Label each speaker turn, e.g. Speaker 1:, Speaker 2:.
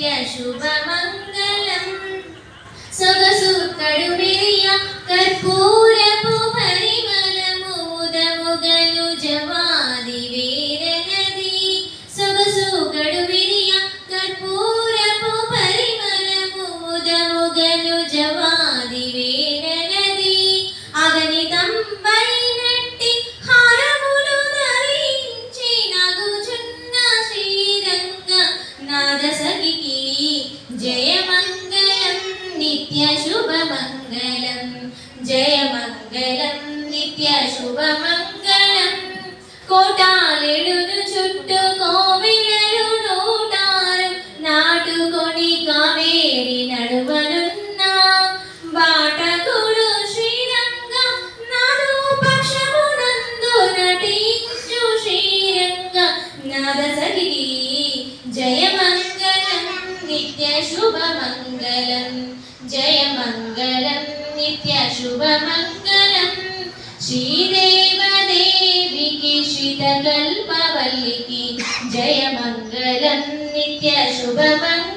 Speaker 1: నిత్య శుభమంగళం. సొగసు కడుమిరియ కర్పూరపు పరిమళము ఉదముగలు జవా నిత్యశుభమంగళం జయమంగళం నిత్యశుభమంగళం కోటాలిడును చుట్టూ కోవిలలు నూటారం నాటుకొని కావేరి నడువనున్న బాటకుడు శ్రీరంగ నాదో పక్షమునందు నటించు శ్రీరంగ നിത്യശുഭമംഗലം. ജയമംഗലം നിത്യശുഭമംഗലം. ശ്രീദേവദേവിക്ക് ശ്രിതകൽപവല്ലിക്ക് ജയമംഗലം നിത്യശുഭമംഗലം.